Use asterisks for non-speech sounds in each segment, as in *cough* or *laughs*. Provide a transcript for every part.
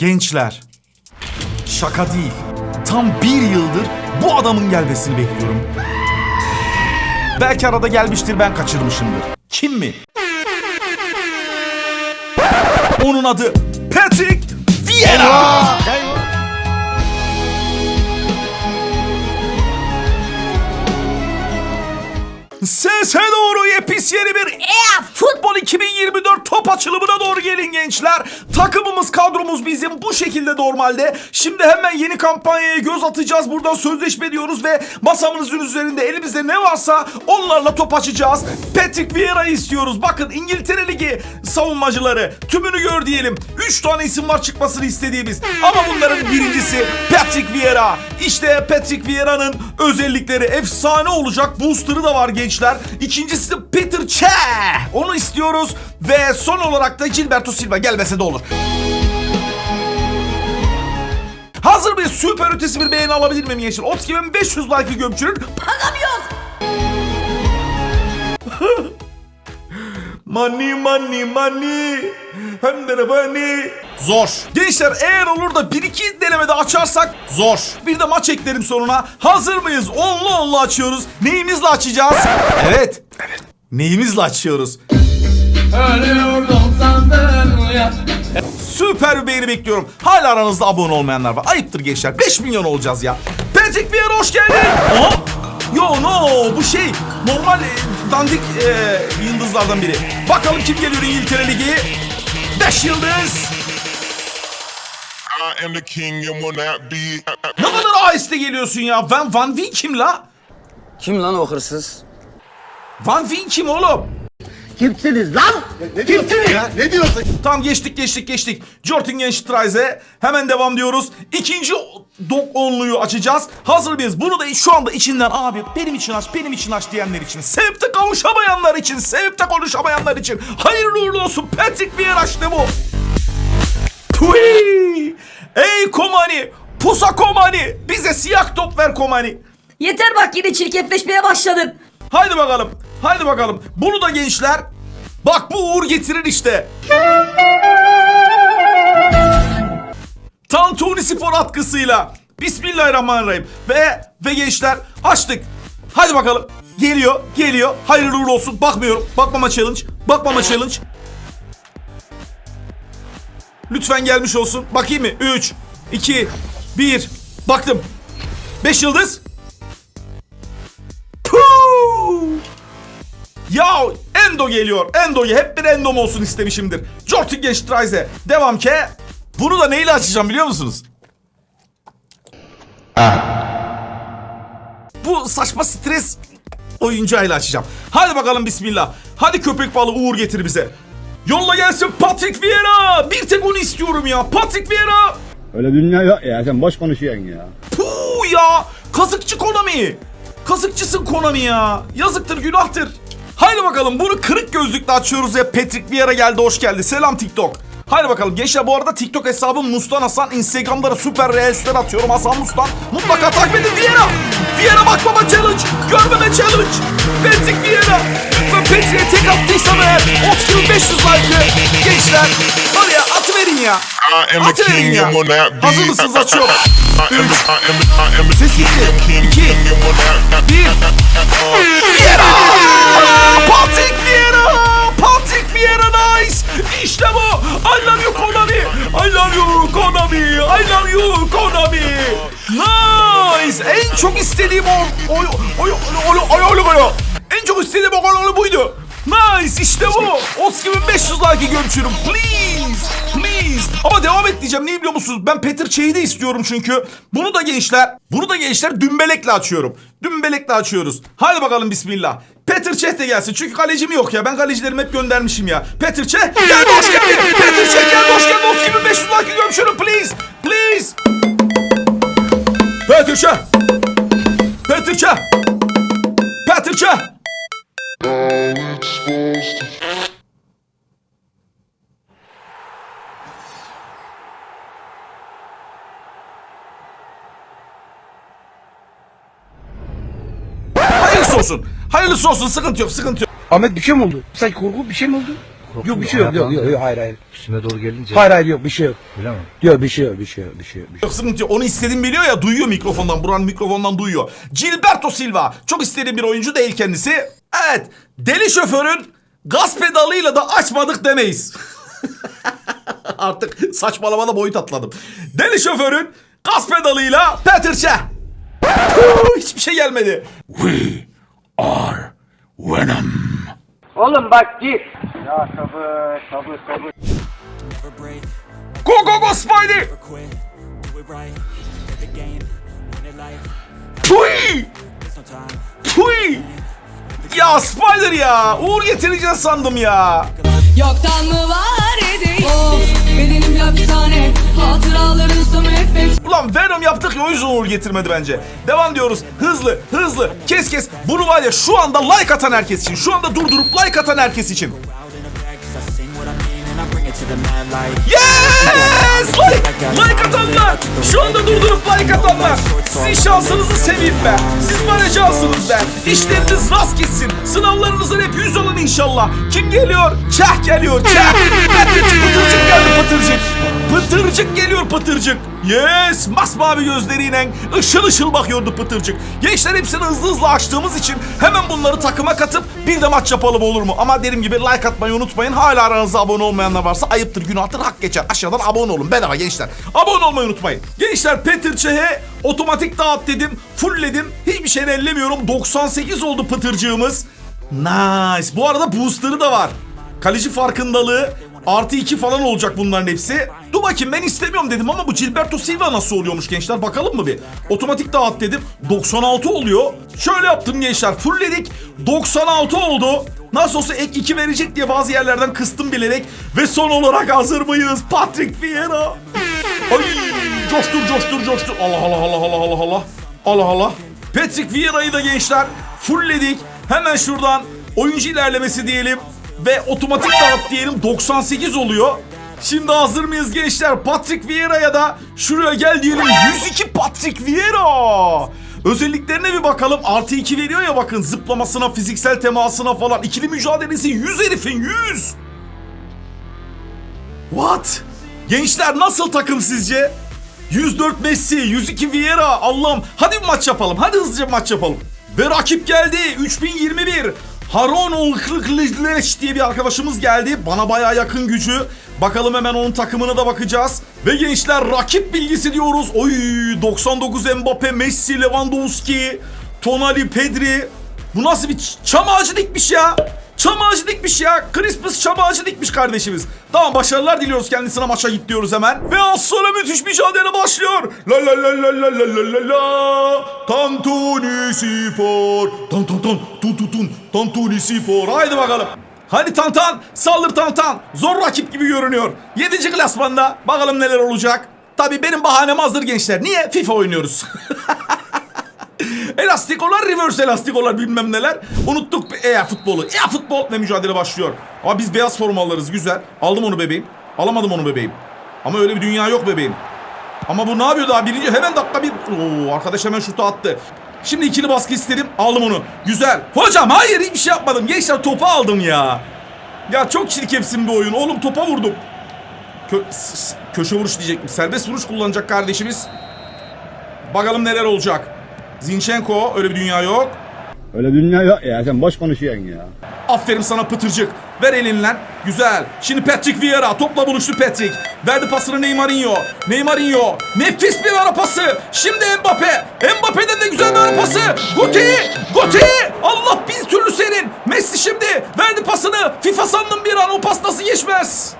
Gençler, şaka değil. Tam bir yıldır bu adamın gelmesini bekliyorum. Belki arada gelmiştir ben kaçırmışımdır. Kim mi? Onun adı Patrick Vieira. Sese doğru yepis yeni bir EA Futbol 2024 top açılımına doğru gelin gençler. Takımımız kadromuz bizim bu şekilde normalde. Şimdi hemen yeni kampanyaya göz atacağız. Buradan sözleşme diyoruz ve masamızın üzerinde elimizde ne varsa onlarla top açacağız. Patrick Vieira'yı istiyoruz. Bakın İngiltere Ligi savunmacıları tümünü gör diyelim. 3 tane isim var çıkmasını istediğimiz. Ama bunların birincisi Patrick Vieira. İşte Patrick Vieira'nın özellikleri efsane olacak. Booster'ı da var gençler. İkincisi de Peter Cech. Onu istiyoruz. Ve son olarak da Gilberto Silva gelmese de olur. Hazır bir süper ötesi bir beğeni alabilir miyim Yeşil? 32 500 like'ı gömçürün. Paramıyoruz. *laughs* Money money money hem de ne money. Zor. Gençler eğer olur da 1-2 denemede açarsak zor. Bir de maç eklerim sonuna. Hazır mıyız? Onlu onlu açıyoruz. Neyimizle açacağız? Evet. Evet. Neyimizle açıyoruz? Ölüyordum sandın ya. Süper bir beğeni bekliyorum. Hala aranızda abone olmayanlar var. Ayıptır gençler. 5 milyon olacağız ya. Patrick Vieira hoş geldin. Aha. Yo no bu şey normal e, dandik e, yıldızlardan biri. Bakalım kim geliyor İngiltere Ligi. 5 yıldız. I am the king and will not be. Ne kadar aheste geliyorsun ya. Van, Van Veen kim la? Kim lan o hırsız? Van Veen kim oğlum? Kimsiniz lan? Kimsiniz? Ya, ne diyorsun? Tamam geçtik geçtik geçtik. Jortingen Streise hemen devam diyoruz. İkinci dog onluyu açacağız. Hazır mıyız? Bunu da şu anda içinden abi benim için aç benim için aç diyenler için. Sevip de kavuşamayanlar için. Sevip de konuşamayanlar için. Hayırlı uğurlu olsun Patrick Vieira işte bu. Tui! Ey Komani! Pusa Komani! Bize siyah top ver Komani. Yeter bak yine çirkefleşmeye başladın. Haydi bakalım. Haydi bakalım. Bunu da gençler. Bak bu uğur getirir işte. Tantuni Spor atkısıyla. Bismillahirrahmanirrahim. Ve ve gençler açtık. Hadi bakalım. Geliyor, geliyor. Hayırlı uğurlu olsun. Bakmıyorum. Bakmama challenge. Bakmama challenge. Lütfen gelmiş olsun. Bakayım mı? 3, 2, 1. Baktım. 5 yıldız. Ya Endo geliyor. Endo hep bir Endo'm olsun istemişimdir. Jortingen Streise. Devam ke. Bunu da neyle açacağım biliyor musunuz? Bu saçma stres oyuncağıyla açacağım. Hadi bakalım bismillah. Hadi köpek balığı uğur getir bize. Yolla gelsin Patrick Vieira. Bir tek onu istiyorum ya. Patrick Vieira. Öyle dünya yok ya sen boş konuşuyorsun ya. Puh ya. Kazıkçı Konami. Kazıkçısın Konami ya. Yazıktır günahtır. Haydi bakalım bunu kırık gözlükle açıyoruz ya. Patrick Vieira geldi hoş geldi. Selam TikTok. Haydi bakalım gençler bu arada TikTok hesabım Mustan Hasan. Instagram'da da süper reelsler atıyorum Hasan Mustan. Mutlaka takip edin Vieira. Vieira bakmama challenge. Görmeme challenge. Patrick Vieira. Lütfen Patrick'e tek attıysam eğer 30.500 like'ı gençler oraya atıverin ya. King ya. Hazır mısınız? Açıyorum. The Ses gitti. İki. Bir. Vieira! Patrick Vieira! Patrick Vieira nice! İşte bu! I love you Konami! I love you Konami! I love you Konami! Nice! En çok istediğim o... Oy, oy, oy, oy, oy, oy, oy. En çok istediğim o gol buydu. Nice işte bu. Oscar 500 like gömçürüm. Please. Please. Ama devam et diyeceğim. Niye biliyor musunuz? Ben Peter Çey'i de istiyorum çünkü. Bunu da gençler. Bunu da gençler dümbelekle açıyorum. Dümbelekle açıyoruz. Hadi bakalım bismillah. Peter Çeh de gelsin. Çünkü kalecim yok ya. Ben kalecilerimi hep göndermişim ya. Peter Çeh gel hoş geldin. Peter Çeh gel hoş geldin. Oscar 500 like gömçürüm. Please. Please. Peter Çeh. Peter Çeh. Peter Çeh. Hayırlısı olsun. Hayırlısı olsun. Sıkıntı yok. Sıkıntı yok. Ahmet bir şey mi oldu? Sanki korku bir şey mi oldu? Yok bir şey yok. Yok yok yok hayır hayır. Üstüme doğru gelince Hayır hayır yok bir şey yok. öyle mi? Yok bir şey yok bir şey yok bir şey yok. bir şey yok. Sıkıntı yok. Onu istediğimi biliyor ya duyuyor mikrofondan. Buranın mikrofondan duyuyor. Gilberto Silva. Çok istediğim bir oyuncu değil kendisi. Evet. Deli şoförün gaz pedalıyla da açmadık demeyiz. *laughs* Artık saçmalamada boyut atladım. Deli şoförün gaz pedalıyla Peter. Hiçbir şey gelmedi. Are Venom. Oğlum bak git. Ya sabır sabır sabır. Go go go Spidey. Tui. Tui. Ya Spider ya. Uğur getireceğiz sandım ya. Yoktan mı var edeyim Ulan Venom yaptık ya o yüzden Uğur getirmedi bence. Devam diyoruz. Hızlı hızlı kes kes. Bunu var ya şu anda like atan herkes için. Şu anda durdurup like atan herkes için. Yes! Like, like atanlar! Şu anda durdurup like atanlar! Sizin şansınızı seveyim be! Siz bana şansınız be! İşleriniz rast gitsin! Sınavlarınızın hep yüz olun inşallah! Kim geliyor? Çeh geliyor! Çeh! Pıtırcık, pıtırcık geldi pıtırcık! Pıtırcık geliyor pıtırcık! Yes! Masmavi gözleriyle ışıl ışıl bakıyordu pıtırcık. Gençler hepsini hızlı hızlı açtığımız için hemen bunları takıma katıp bir de maç yapalım olur mu? Ama dediğim gibi like atmayı unutmayın. Hala aranızda abone olmayanlar varsa ayıptır, günahtır, hak geçer. Aşağıdan abone olun. Bedava gençler. Abone olmayı unutmayın. Gençler Peter Çeh'e otomatik dağıt dedim. Fullledim. Hiçbir şey ellemiyorum. 98 oldu pıtırcığımız. Nice. Bu arada booster'ı da var. Kaleci farkındalığı artı 2 falan olacak bunların hepsi. Dur bakayım ben istemiyorum dedim ama bu Gilberto Silva nasıl oluyormuş gençler bakalım mı bir. Otomatik dağıt dedim 96 oluyor. Şöyle yaptım gençler fullledik 96 oldu. Nasıl olsa ek 2 verecek diye bazı yerlerden kıstım bilerek. Ve son olarak hazır mıyız? Patrick Vieira. Ay coştur coştur coştur. Allah Allah Allah Allah Allah Allah. Allah Allah. Patrick Vieira'yı da gençler fullledik. Hemen şuradan oyuncu ilerlemesi diyelim. Ve otomatik dağıt diyelim 98 oluyor. Şimdi hazır mıyız gençler? Patrick Vieira'ya da şuraya gel diyelim 102 Patrick Vieira. Özelliklerine bir bakalım. Artı 2 veriyor ya bakın zıplamasına, fiziksel temasına falan. İkili mücadelesi 100 herifin 100. What? Gençler nasıl takım sizce? 104 Messi, 102 Vieira. Allah'ım hadi bir maç yapalım. Hadi hızlıca bir maç yapalım. Ve rakip geldi. 3021. Haron Olklıklıç diye bir arkadaşımız geldi. Bana bayağı yakın gücü. Bakalım hemen onun takımına da bakacağız. Ve gençler rakip bilgisi diyoruz. Oy 99 Mbappe, Messi, Lewandowski, Tonali, Pedri. Bu nasıl bir çam ağacı dikmiş ya? Çam ağacı dikmiş ya. Christmas çam ağacı dikmiş kardeşimiz. Tamam başarılar diliyoruz kendisine maça git diyoruz hemen. Ve az sonra müthiş mücadele başlıyor. La la la la la la la la la. Tantuni Spor. Tan tan tan. Tun tun tun. Tantuni Spor. Haydi bakalım. Hadi Tantan saldır Tantan. Zor rakip gibi görünüyor. 7. klasmanda bakalım neler olacak. Tabii benim bahanem hazır gençler. Niye? FIFA oynuyoruz. *laughs* *laughs* Elastikolar, reverse elastikolar bilmem neler. Unuttuk e futbolu. E futbol ve mücadele başlıyor. Ama biz beyaz formalarız güzel. Aldım onu bebeğim. Alamadım onu bebeğim. Ama öyle bir dünya yok bebeğim. Ama bu ne yapıyor daha birinci hemen dakika bir. Oo, arkadaş hemen şutu attı. Şimdi ikili baskı istedim. Aldım onu. Güzel. Hocam hayır hiçbir şey yapmadım. Gençler topu aldım ya. Ya çok çirkefsin bir oyun. Oğlum topa vurdum. Kö köşe vuruş diyecektim. Serbest vuruş kullanacak kardeşimiz. Bakalım neler olacak. Zinchenko öyle bir dünya yok. Öyle dünya yok ya sen boş konuşuyorsun ya. Aferin sana pıtırcık. Ver elinden. Güzel. Şimdi Patrick Vieira. Topla buluştu Patrick. Verdi pasını Neymarinho. Neymarinho. Nefis bir ara pası. Şimdi Mbappe. Mbappe'den de güzel bir ara pası. Guti. Guti. Allah bir türlü senin. Messi şimdi. Verdi pasını. FIFA sandım bir an. O pas nasıl geçmez?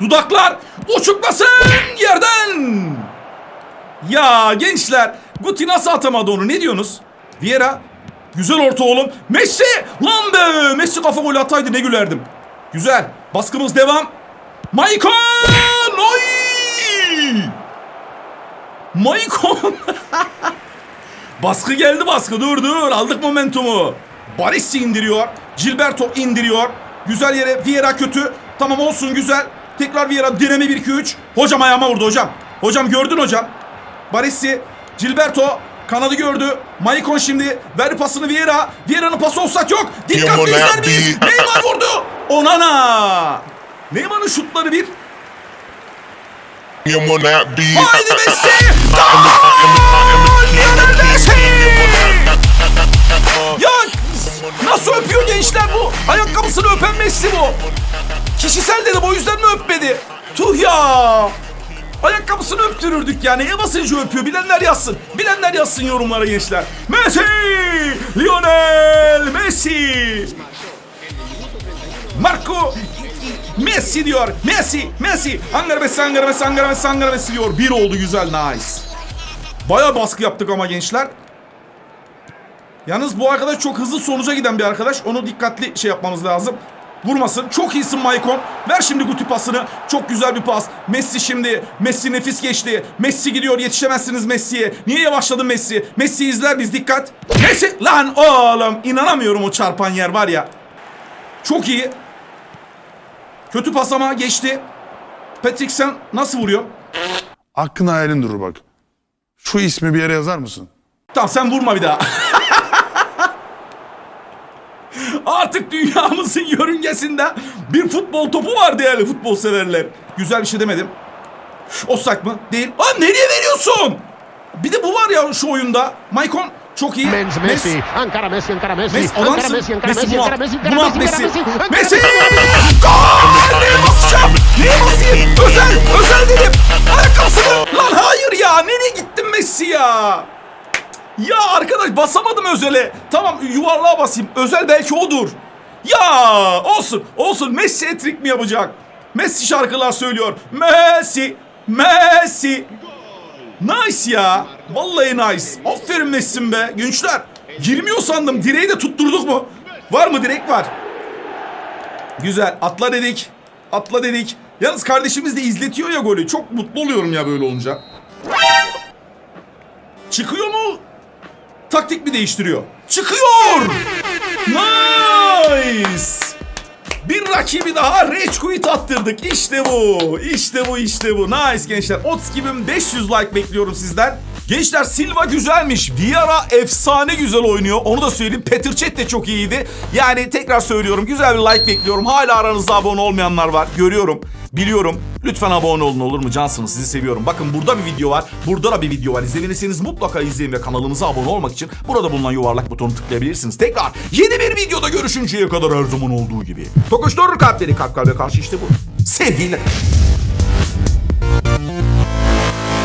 Dudaklar uçuklasın yerden. Ya gençler Guti nasıl atamadı onu ne diyorsunuz? Vieira güzel orta oğlum. Messi lan be Messi kafa golü ataydı ne gülerdim. Güzel baskımız devam. Maicon oy. Maicon. *laughs* baskı geldi baskı dur dur aldık momentumu. Baresi indiriyor. Gilberto indiriyor. Güzel yere Vieira kötü. Tamam olsun güzel. Tekrar Vieira deneme 1-2-3. Hocam ayağıma vurdu hocam. Hocam gördün hocam. Baresi, Gilberto. Kanadı gördü. Maicon şimdi. Ver pasını Vieira. Vieira'nın pası olsak yok. Dikkatli izler miyiz? Neymar vurdu. Onana. Neymar'ın şutları bir. Haydi Messi. King, Lionel Messi. Ya nasıl öpüyor gençler bu? Ayakkabısını öpen Messi bu. Kişisel dedim o yüzden mi öpmedi? Tuh ya. Ayakkabısını öptürürdük yani. E basınca öpüyor. Bilenler yazsın. Bilenler yazsın yorumlara gençler. Messi! Lionel Messi! Marco Messi diyor. Messi, Messi. Ankara Messi, Ankara Messi, Ankara Messi, Ankara Messi diyor. Bir oldu güzel, nice. Baya baskı yaptık ama gençler. Yalnız bu arkadaş çok hızlı sonuca giden bir arkadaş. Onu dikkatli şey yapmamız lazım. Vurmasın. Çok iyisin Maicon. Ver şimdi Guti pasını. Çok güzel bir pas. Messi şimdi. Messi nefis geçti. Messi gidiyor. Yetişemezsiniz Messi'ye. Niye yavaşladın Messi? Messi izler biz. Dikkat. Messi. Lan oğlum. inanamıyorum o çarpan yer var ya. Çok iyi. Kötü pas ama geçti. Patrick sen nasıl vuruyor? Hakkın hayalin durur bak. Şu ismi bir yere yazar mısın? Tamam sen vurma bir daha. *laughs* Artık dünyamızın yörüngesinde bir futbol topu var değerli futbol severler. Güzel bir şey demedim. Offside mı? Değil. Aa nereye veriyorsun? Bir de bu var ya şu oyunda. Maicon çok iyi. Messi, Messi, Ankara Messi, Ankara Messi, Messi Ankara. Messi, Ankara Messi Ankara. Messi, Ankara Messi, Messi. Messi, Gol! Neye basacağım? Neye basayım? Özel, özel dedim. Ayakkabısını. Lan hayır ya. Nereye gittin Messi ya? Ya arkadaş basamadım özele. Tamam yuvarlığa basayım. Özel belki odur. Ya olsun olsun Messi etrik mi yapacak? Messi şarkılar söylüyor. Messi, Messi. Nice ya. Vallahi nice. Aferin Messi'm be. Gençler. Girmiyor sandım. Direği de tutturduk mu? Var mı direk var. Güzel. Atla dedik. Atla dedik. Yalnız kardeşimiz de izletiyor ya golü. Çok mutlu oluyorum ya böyle olunca. Çıkıyor mu? Taktik mi değiştiriyor? Çıkıyor! Nice! Bir rakibi daha Rage Quit attırdık. İşte bu. İşte bu işte bu. Nice gençler. Ots gibim 500 like bekliyorum sizden. Gençler Silva güzelmiş. Vieira efsane güzel oynuyor. Onu da söyleyeyim. Peter Cech de çok iyiydi. Yani tekrar söylüyorum. Güzel bir like bekliyorum. Hala aranızda abone olmayanlar var. Görüyorum. Biliyorum. Lütfen abone olun olur mu? Cansınız. Sizi seviyorum. Bakın burada bir video var. Burada da bir video var. İzlemediyseniz mutlaka izleyin ve kanalımıza abone olmak için burada bulunan yuvarlak butonu tıklayabilirsiniz. Tekrar yeni bir videoda görüşünceye kadar her zaman olduğu gibi. Tokuşturur kalpleri kalp kalbe karşı işte bu. Sevgiyle.